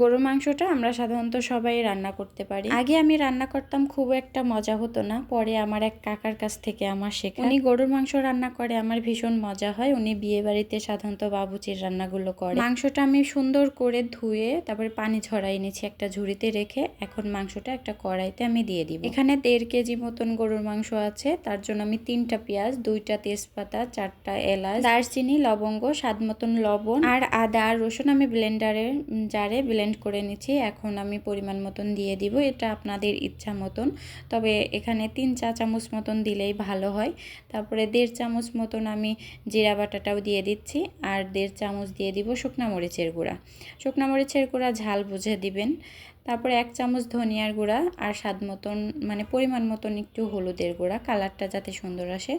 গরুর মাংসটা আমরা সাধারণত সবাই রান্না করতে পারি। আগে আমি রান্না করতাম খুব একটা মজা হতো না, পরে আমার এক কাকার কাছ থেকে আমার শেখা। উনি গরুর মাংস রান্না করে, আমার ভীষণ মজা হয়। উনি বিয়ে বাড়িতে সাধারণত বাবুচির রান্নাগুলো করে। মাংসটা আমি সুন্দর করে ধুয়ে, তারপরে পানি ঝরাই নিয়েছি একটা ঝুড়িতে রেখে। এখন মাংসটা একটা কড়াইতে আমি দিয়ে দিব। এখানে দেড় কেজি মতন গরুর মাংস আছে। তার জন্য আমি তিনটা পেঁয়াজ, দুইটা তেজপাতা, চারটা এলাচ, দারচিনি, লবঙ্গ, স্বাদ মতন লবণ আর আদা আর রসুন আমি ব্লেন্ডারে জারে ব্লেন্ড করে নিচ্ছি। এখন আমি পরিমাণ মতন দিয়ে দিব। এটা আপনাদের ইচ্ছা মতন। তবে এখানে তিন চা চামচ মতন দিলেই ভালো হয়। তারপরে দেড় চামচ মতন আমি জিরা বাটাটাও দিয়ে দিচ্ছি। আর দেড় চামচ দিয়ে দিব শুকনা মরিচের গুঁড়া। শুকনা মরিচের গুঁড়া ঝাল বুঝে দিবেন। তারপরে এক চামচ ধনিয়ার গুঁড়া আর স্বাদ মতন মানে পরিমাণ মতন একটু হলুদের গুঁড়া। কালারটা যাতে সুন্দর আসে।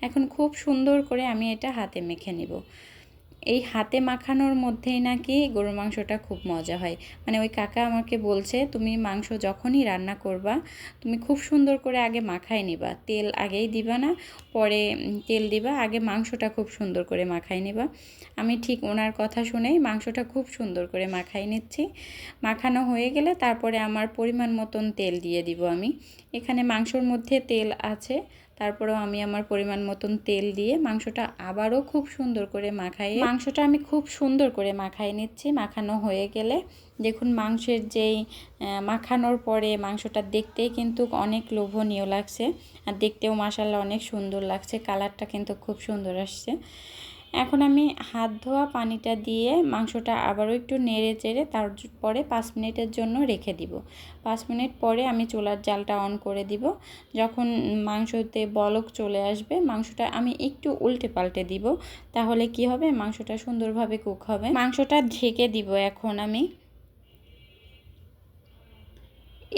এখন খুব সুন্দর করে আমি এটা হাতে মেখে নিব। এই হাতে মাখানোর মধ্যেই নাকি গরুর মাংসটা খুব মজা হয়। মানে ওই কাকা আমাকে বলছে, তুমি মাংস যখনই রান্না করবা, তুমি খুব সুন্দর করে আগে মাখায় নিবা। তেল আগেই দিবা না, পরে তেল দিবা, আগে মাংসটা খুব সুন্দর করে মাখায় নিবা। আমি ঠিক ওনার কথা শুনেই মাংসটা খুব সুন্দর করে মাখাই নিচ্ছি। মাখানো হয়ে গেলে তারপরে আমার পরিমাণ মতন তেল দিয়ে দিব আমি। এখানে মাংসর মধ্যে তেল আছে তারপরেও আমি আমার পরিমাণ মতন তেল দিয়ে মাংসটা আবারও খুব সুন্দর করে মাখাই। মাংসটা আমি খুব সুন্দর করে মাখাই নিচ্ছি। মাখানো হয়ে গেলে দেখুন মাংসের যেই মাখানোর পরে মাংসটা দেখতেই কিন্তু অনেক লোভনীয় লাগছে। আর দেখতেও মাসাল্লা অনেক সুন্দর লাগছে। কালারটা কিন্তু খুব সুন্দর আসছে। এখন আমি হাত ধোয়া পানিটা দিয়ে মাংসটা আবারও একটু নেড়ে চেড়ে তারপরে পাঁচ মিনিটের জন্য রেখে দিব। পাঁচ মিনিট পরে আমি চুলার জালটা অন করে দিব। যখন মাংসতে বলক চলে আসবে, মাংসটা আমি একটু উল্টে পাল্টে দিব। তাহলে কি হবে? মাংসটা সুন্দরভাবে কুক হবে। মাংসটা ঢেকে দিব এখন আমি।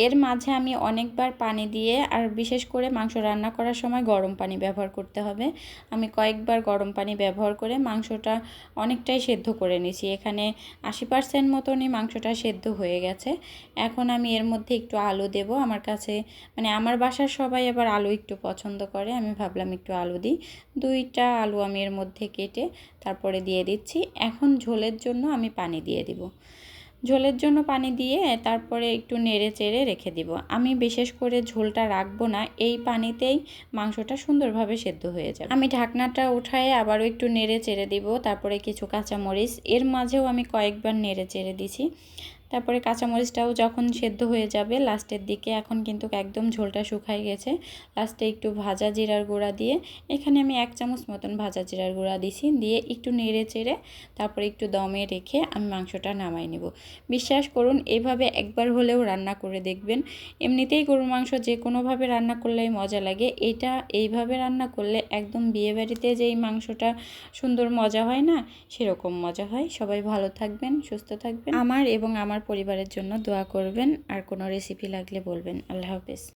এর মাঝে আমি অনেকবার পানি দিয়ে আর বিশেষ করে মাংস রান্না করার সময় গরম পানি ব্যবহার করতে হবে। আমি কয়েকবার গরম পানি ব্যবহার করে মাংসটা অনেকটাই সেদ্ধ করে নিয়েছি। এখানে আশি পার্সেন্ট মতনই মাংসটা সেদ্ধ হয়ে গেছে। এখন আমি এর মধ্যে একটু আলু দেব। আমার কাছে মানে আমার বাসার সবাই আবার আলু একটু পছন্দ করে। আমি ভাবলাম একটু আলু দিই। দুইটা আলু আমি এর মধ্যে কেটে তারপরে দিয়ে দিচ্ছি। এখন ঝোলের জন্য আমি পানি দিয়ে দিব। ঝোলের জন্য পানি দিয়ে তারপরে একটু নেড়ে চেড়ে রেখে দিব। আমি বিশেষ করে ঝোলটা রাখব না, এই পানিতেই মাংসটা সুন্দরভাবে সেদ্ধ হয়ে যাবে। আমি ঢাকনাটা উঠায়ে আবারও একটু নেড়ে চেড়ে দিব, তারপরে কিছু কাঁচামরিচ। এর মাঝেও আমি কয়েকবার নেড়ে চেড়ে দিছি। তারপরে কাঁচামরিচটাও যখন সেদ্ধ হয়ে যাবে লাস্টের দিকে, এখন কিন্তু একদম ঝোলটা শুকাই গেছে। লাস্টে একটু ভাজা জিরার গুঁড়া দিয়ে, এখানে আমি এক চামচ মতন ভাজা জিরার গুঁড়া দিছি, দিয়ে একটু নেড়ে চেড়ে তারপরে একটু দমে রেখে আমি মাংসটা নামাই নেব। বিশ্বাস করুন, এভাবে একবার হলেও রান্না করে দেখবেন। এমনিতেই গরুর মাংস যে কোনোভাবে রান্না করলেই মজা লাগে। এটা এইভাবে রান্না করলে একদম বিয়েবাড়িতে যেই মাংসটা সুন্দর মজা হয় না, সেরকম মজা হয়। সবাই ভালো থাকবেন, সুস্থ থাকবেন। আমার এবং আমার পরিবারের জন্য দোয়া করবেন আর কোনো রেসিপি লাগলে বলবেন। আল্লাহ হাফেজ।